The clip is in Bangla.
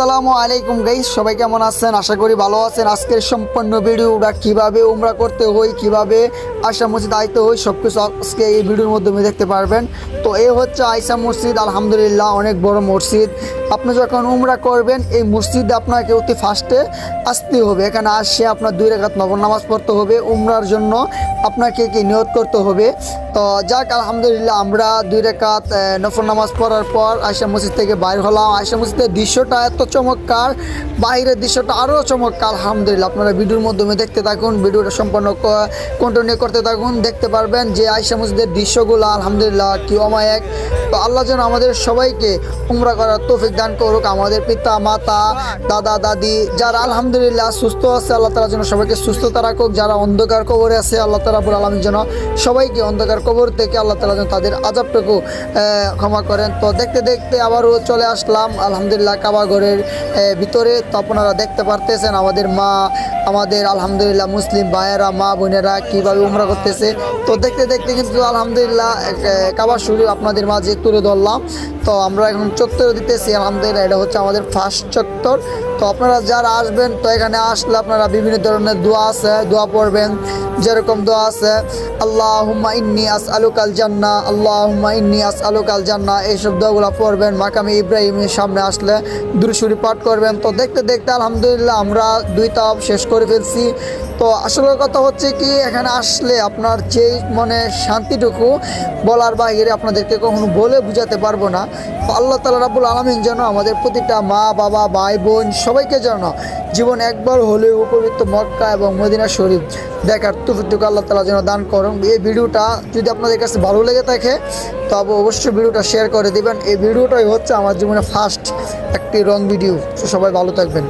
আসসালামু আলাইকুম গাইস সবাই কেমন আছেন? আশা করি ভালো আছেন। আজকের সম্পূর্ণ ভিডিওটা কীভাবে উমরা করতে হই কীভাবে আয়সা মসজিদ আইতে হই সব কিছু আজকে এই ভিডিওর মাধ্যমে দেখতে পারবেন। তো এই হচ্ছে আয়সা মসজিদ, আলহামদুলিল্লাহ অনেক বড় মসজিদ। আপনি যখন উমরা করবেন, এই মসজিদে আপনাকে অতি ফার্স্টে আসতে হবে। এখানে আসে আপনার দুই রেখাত নবর নামাজ পড়তে হবে। উমরার জন্য আপনাকে কি নিয়ত করতে হবে? তো যাক, আলহামদুলিল্লাহ আমরা দুই রেখাত নফর নামাজ পড়ার পর আয়সা মসজিদ থেকে বাইর হলাম। আয়সা মসজিদের দৃশ্যটা এত চমৎকার। বাইরের দৃশ্যটা আরও চমৎকার আলহামদুলিল্লাহ। আপনারা ভিডিওর মাধ্যমে দেখতে থাকুন ভিডিওটা সম্পন্ন কন্টিনিউ করতে থাকুন। দেখতে পারবেন যে আয়সা মসজিদের দৃশ্যগুলো আলহামদুলিল্লাহ কি অমায়ক। তো আল্লাহ যেন আমাদের সবাইকে উমরা করার তৌফিক দান করুক আমাদের পিতা মাতা দাদা দাদি যারা আলহামদুলিল্লাহ সুস্থ আছে আল্লাহ তালা যেন সবাইকে সুস্থতা রাখুক। যারা অন্ধকার কবরে আছে আল্লাহ তালা রাবুল আলমীর যেন সবাইকে অন্ধকার কবর থেকে আল্লাহ তালা যেন তাদের আজাবটুকু ক্ষমা করেন। তো দেখতে দেখতে আবারও চলে আসলাম আলহামদুলিল্লাহ কাবা ঘরের আহ, ভিতরে তো আপনারা দেখতে পারতেছেন আমাদের মা, আমাদের আলহামদুলিল্লাহ মুসলিম ভাইয়েরা, মা বোনেরা কীভাবে উমরা করতেছে। তো দেখতে দেখতে কিন্তু আলহামদুলিল্লাহ কাবার শুরু আপনাদের মাঝে তুলে ধরলাম। তো আমরা এখন চত্বর দিতেছি, আলহামদুলিল্লাহ, এটা হচ্ছে আমাদের ফার্স্ট চত্বর। তো আপনারা যারা আসবেন, তো এখানে আসলে আপনারা বিভিন্ন ধরনের দোয়া আছে, দোয়া পড়বেন। যেরকম দোয়া আছে আল্লাহ হুম্মা ইন্নি আস আলুকাল জান্না আল্লাহ হুম্মা ইন্নি আস আলুকাল জান্না এইসব দোয়াগুলো পড়বেন। মাকামি ইব্রাহিমের সামনে আসলে দুরুসুরি পাঠ করবেন। তো দেখতে দেখতে, আলহামদুলিল্লাহ, আমরা দুই তাপ শেষ করে ফেলছি। তো আসলে কথা হচ্ছে কি, এখানে আসলে আপনার যে মনে শান্তিটুকু বলার বাইরে আপনাদেরকে কখনো বলে বুঝাতে পারব না। আল্লাহ তালা রাবুল আলমিন যেন আমাদের প্রতিটা মা, বাবা, ভাই, বোন সবাইকে যেন জীবন একবার হলেও পবিত্র মক্কা এবং মদিনা শরীফ দেখার তুফিটুকু আল্লাহ তালা যেন দান করুন। এই ভিডিওটা যদি আপনাদের কাছে ভালো লেগে থাকে, তবে অবশ্যই ভিডিওটা শেয়ার করে দিবেন। এই ভিডিওটাই হচ্ছে আমার জীবনে ফার্স্ট একটি রং ভিডিও সবাই ভালো থাকবেন।